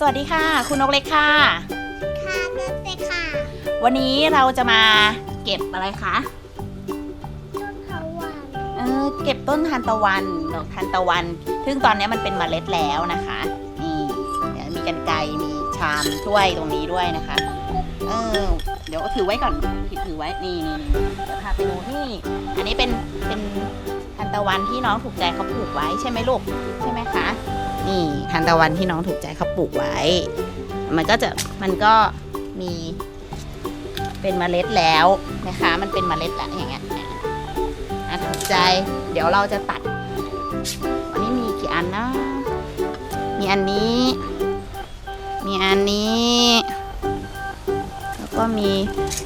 สวัสดีค่ะ คุณนกเล็กค่ะ ค่ะเดินไปค่ะ วันนี้เราจะมาเก็บอะไรคะต้นเขาหวานเออเก็บต้นทานตะวันดอกทานตะวัน ซึ่งตอนนี้มันเป็นเมล็ดแล้วนะคะนี่เดี๋ยวมีกันไกรมีชามถ้วยตรงนี้ด้วยนะคะเออเดี๋ยวถือไว้ก่อนผิดถือไว้นี่นี่นี่เดี๋ยวพาไปดูนี่ อันนี้เป็นเป็นทานตะวันที่น้องถูกใจเขาปลูกไว้ใช่ไหมลูกใช่ไหมคะ นี่ทานตะวันที่น้องถูกใจเขาปลูกไว้ มันก็จะมันก็มีเป็นเมล็ดแล้วนะคะ มันเป็นเมล็ดแล้วอย่างเงี้ยอะถูกใจเดี๋ยวเราจะตัดวันนี้มีกี่อันนะมีอันนี้ มีอันนี้ แล้วก็มี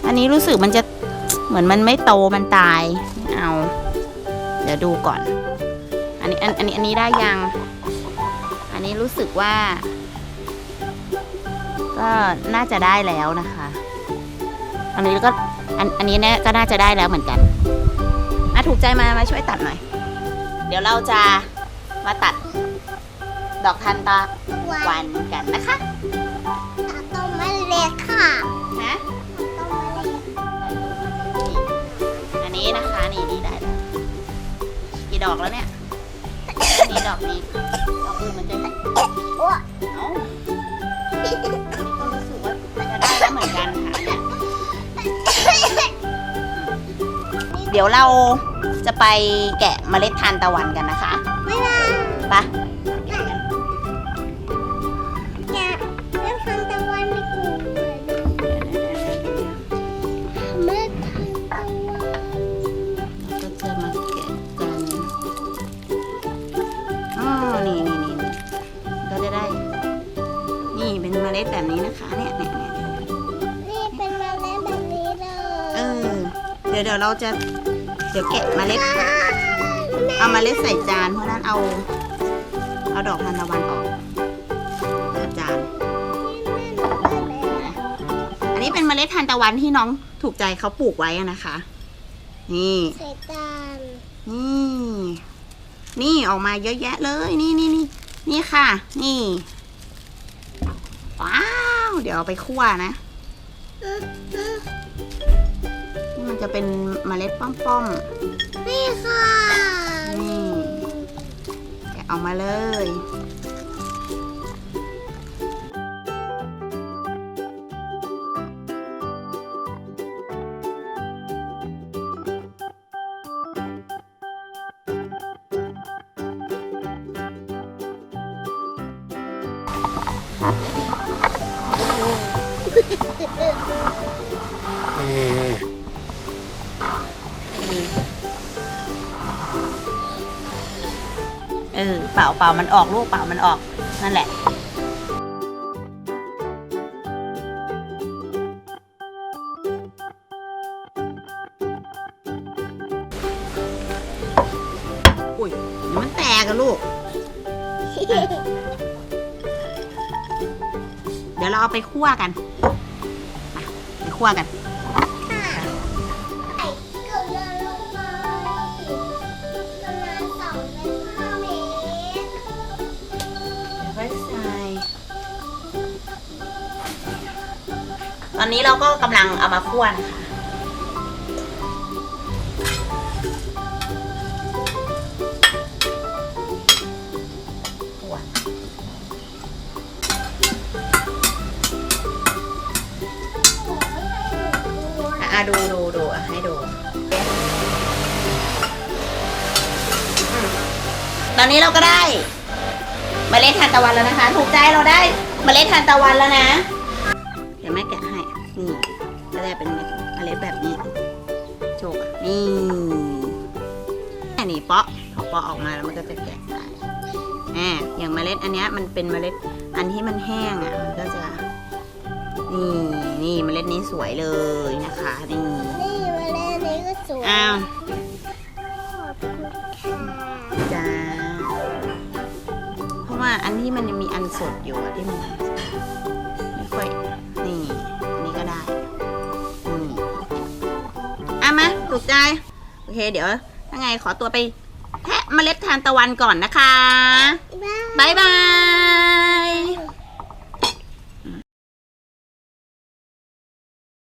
อันนี้รู้สึกมันจะเหมือนมันไม่โตมันตาย เอา เดี๋ยวดูก่อน อันนี้อันอันนี้อันนี้ได้ยัง อันนี้รู้สึกว่า ก็น่าจะได้แล้วนะคะ อันนี้ก็อันอันนี้เนี่ยก็น่าจะได้แล้วเหมือนกันอะถูกใจมามาช่วยตัดหน่อย เดี๋ยวเราจะมาตัดดอกทันตะหวาวันนกันนะคะต้นมะเล็ดค่ะนะต้นมะเล็ดอันนี้นะคะนี่นี่ได้แล้วกี่ดอกแล้วเนี่ยนี่ดอกนี้ดอกอื่นมันจะโอ้เอ้านี่ก็ รู้สึกว่าจะได้แล้วเหมือนกันค่ะเนี่ยเดี๋ยวเราจะไปแกะเมล็ดทานตะวันกันนะคะไม่ได้ไป ล็ดแบบนี้นะคะเนี่ยเนี่ยเนี่ยนี่เป็นมะเล็ดแบบนี้เลยเออเดี๋ยวเดี๋ยวเราจะเดี๋ยวแกะเมล็ด เอาเมล็ดใส่จานเพราะฉะนั้นเอา เอาดอกทานตะวันออกจากจาน อันนี้เป็นเมล็ดทานตะวันที่น้องถูกใจเขาปลูกไว้อะนะคะ นี่ ใส่จานนี่ นี่ออกมาเยอะแยะเลย นี่นี่นี่นี่ค่ะ นี่ว้าว เดี๋ยวเอาไปคั่วนะนี่มันจะเป็นเมล็ดป้อมนี่ค่ะๆนี่แกะออกมาเลย เออเปล่าเปล่ามันออกลูกเปล่ามันออกนั่นแหละอุ้ยมันแตกอะลูก ดี๋ยวเราเอาไปคั่วกันมาไปคั่วกันไข่เกลือลงไปประมาณสองเมตรห้าเมตรค่อยใส่ตอนนี้เราก็กำลังเอามาคั่วนะคะคั่ว อะดูดูดูอะให้ดู ตอนนี้เราก็ได้เมล็ดทานตะวันแล้วนะคะ ถูกใจเราได้เมล็ดทานตะวันแล้วนะ เดี๋ยวแม่แกะให้ นี่ก็ได้เป็นเมล็ดแบบนี้โชกอะนี่อันนี้เปาะพอเปาะออกมาแล้วมันก็จะแกะได้แหมอย่างเมล็ดอันนี้มันเป็นเมล็ดอันที่มันแห้งอะ มันก็จะ นี่นี่เมล็ดนี้สวยเลยนะคะนี่นี่มาเล่นนี้ก็สวยอ้าวขอบคุณค่ะจ้าเพราะว่าอันที่มันยังมีอันสดอยู่อะที่มันไม่ค่อยนี่นนี้ก็ได้อืมอะมาถูกใจโอเค เดี๋ยวถ้าไงขอตัวไปแทะเมล็ดทานตะวันก่อนนะคะ บ๊ายบายบ๊ายบาย